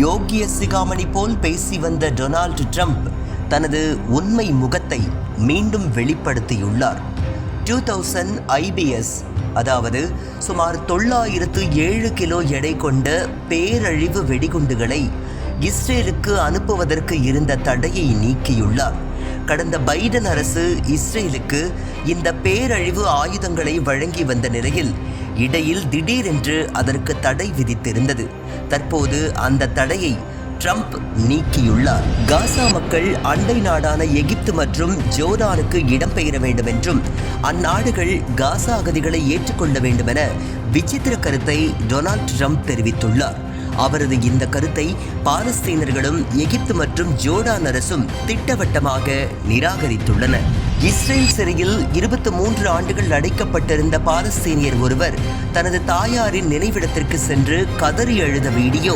யோகிய சிகாமணி போல் பேசி வந்த Donald Trump தனது உண்மை முகத்தை மீண்டும் வெளிப்படுத்தியுள்ளார். டூ தௌசண்ட் ஐபிஎஸ் அதாவது சுமார் தொள்ளாயிரத்து ஏழு கிலோ எடை கொண்ட பேரழிவு வெடிகுண்டுகளை இஸ்ரேலுக்கு அனுப்புவதற்கு இருந்த தடையை நீக்கியுள்ளார். கடந்த பைடன் அரசு இஸ்ரேலுக்கு இந்த பேரழிவு ஆயுதங்களை வழங்கி வந்த நிலையில் இடையில் திடீரென்று அதற்கு தடை விதித்திருந்தது. தற்போது அந்த தடையை ட்ரம்ப் நீக்கியுள்ளார். காசா மக்கள் அண்டை நாடான எகிப்து மற்றும் ஜோர்டானுக்கு இடம்பெயர வேண்டும் என்றும் அந்நாடுகள் காசா அகதிகளை ஏற்றுக்கொள்ள வேண்டும் என விசித்திர கருத்தை டொனால்ட் ட்ரம்ப் தெரிவித்துள்ளார். அவரது இந்த கருத்தை பாலஸ்தீனர்களும் எகிப்து மற்றும் ஜோர்டான் அரசும் திட்டவட்டமாக நிராகரித்துள்ளனர் இஸ்ரேல் சிறையில் இருபத்தி மூன்று ஆண்டுகள் அடைக்கப்பட்டிருந்த பாலஸ்தீனியர் ஒருவர் தனது தாயாரின் நினைவிடத்திற்கு சென்று கதறி எழுத வீடியோ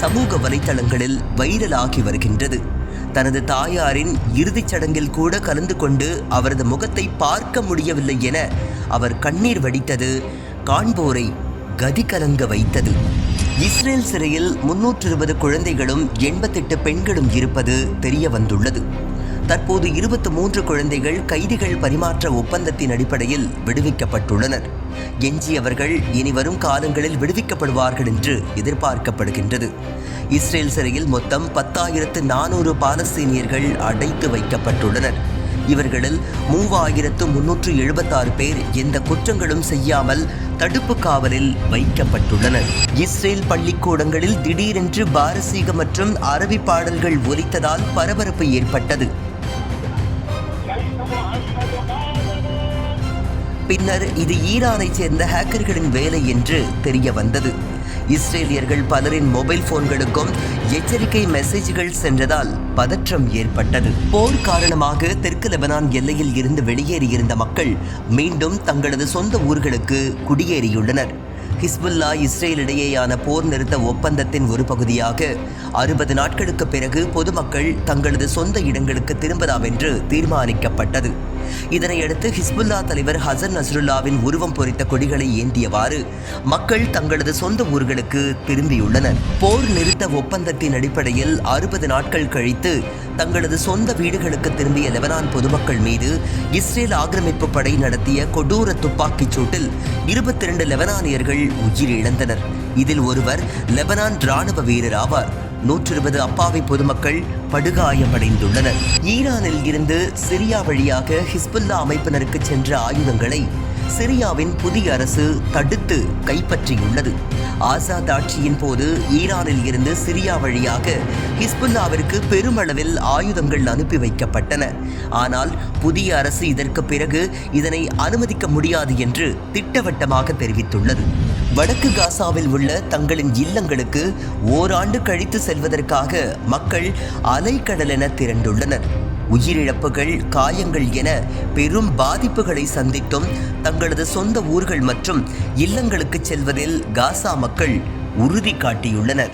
சமூக வலைதளங்களில் வைரலாகி வருகின்றது. தனது தாயாரின் இறுதிச் சடங்கில் கூட கலந்து கொண்டு அவரது முகத்தை பார்க்க முடியவில்லை என அவர் கண்ணீர் வடித்தது காண்போரை கதி கலங்க வைத்தது. இஸ்ரேல் சிறையில் முன்னூற்று இருபது குழந்தைகளும் எண்பத்தெட்டு பெண்களும் இருப்பது தெரிய வந்துள்ளது தற்போது இருபத்தி மூன்று குழந்தைகள் கைதிகள் பரிமாற்ற ஒப்பந்தத்தின் அடிப்படையில் விடுவிக்கப்பட்டுள்ளனர். எஞ்சியவர்கள் இனி வரும் காலங்களில் விடுவிக்கப்படுவார்கள் என்று எதிர்பார்க்கப்படுகின்றது. இஸ்ரேல் சிறையில் மொத்தம் பத்தாயிரத்து நானூறு பாலஸ்தீனியர்கள் அடைத்து வைக்கப்பட்டுள்ளனர். இவர்களில் மூவாயிரத்து முன்னூற்று எழுபத்தாறு பேர் எந்த குற்றங்களும் செய்யாமல் தடுப்பு காவலில் வைக்கப்பட்டுள்ளனர். இஸ்ரேல் பள்ளிக்கூடங்களில் திடீரென்று பாரசீக மற்றும் அரபி பாடல்கள் ஒலித்ததால் பரபரப்பு ஏற்பட்டது. பின்னர் இது ஈரானைச் சேர்ந்த ஹேக்கர்களின் வேலை என்று தெரிய வந்தது. இஸ்ரேலியர்கள் பலரின் மொபைல் போன்களுக்கும் எச்சரிக்கை மெசேஜ்கள் சென்றதால் பதற்றம் ஏற்பட்டது. போர் காரணமாக தெற்கு லெபனான் எல்லையில் இருந்து வெளியேறியிருந்த மக்கள் மீண்டும் தங்களது சொந்த ஊர்களுக்கு குடியேறியுள்ளனர். ஹிஸ்புல்லா இஸ்ரேல் இடையேயான போர் நிறுத்த ஒப்பந்தத்தின் ஒரு பகுதியாக அறுபது நாட்களுக்கு பிறகு பொதுமக்கள் தங்களது சொந்த இடங்களுக்கு திரும்பலாம் என்று தீர்மானிக்கப்பட்டது. இதனையடுத்து ஹிஸ்புல்லா தலைவர் ஹசன் நஸ்ருல்லாவின் உருவம் பொறித்த கொடிகளை ஏந்தியவாறு மக்கள் தங்களது சொந்த ஊர்களுக்கு திரும்பியுள்ளனர். போர் நிறுத்த ஒப்பந்தத்தின் அடிப்படையில் அறுபது நாட்கள் கழித்து தங்களது சொந்த வீடுகளுக்கு திரும்பிய லெபனான் பொதுமக்கள் மீது இஸ்ரேல் ஆக்கிரமிப்பு படை நடத்திய கொடூர துப்பாக்கிச் சூட்டில் இருபத்தி இரண்டு லெபனானியர்கள் உயிரிழந்தனர். இதில் ஒருவர் லெபனான் ராணுவ வீரர் ஆவார். நூற்றி இருபது அப்பாவி பொதுமக்கள் படுகாயமடைந்துள்ளனர். ஈரானில் இருந்து சிரியா வழியாக ஹிஸ்புல்லா அமைப்பினருக்கு சென்ற ஆயுதங்களை சிரியாவின் புதிய அரசு தடுத்து கைப்பற்றியுள்ளது. ஆசாத் ஆட்சியின் போது ஈரானில் இருந்து சிரியா வழியாக ஹிஸ்புல்லாவிற்கு பெருமளவில் ஆயுதங்கள் அனுப்பி வைக்கப்பட்டன. ஆனால் புதிய அரசு இதற்கு பிறகு இதனை அனுமதிக்க முடியாது என்று திட்டவட்டமாக தெரிவித்துள்ளது. வடக்கு காசாவில் உள்ள தங்களின் இல்லங்களுக்கு ஓராண்டு கழித்து செல்வதற்காக மக்கள் அலைக்கடலென திரண்டுள்ளனர். உயிரிழப்புகள் காயங்கள் என பெரும் பாதிப்புகளை சந்தித்தும் தங்களது சொந்த ஊர்கள் மற்றும் இல்லங்களுக்கு செல்வதில் காசா மக்கள் உறுதி காட்டியுள்ளனர்.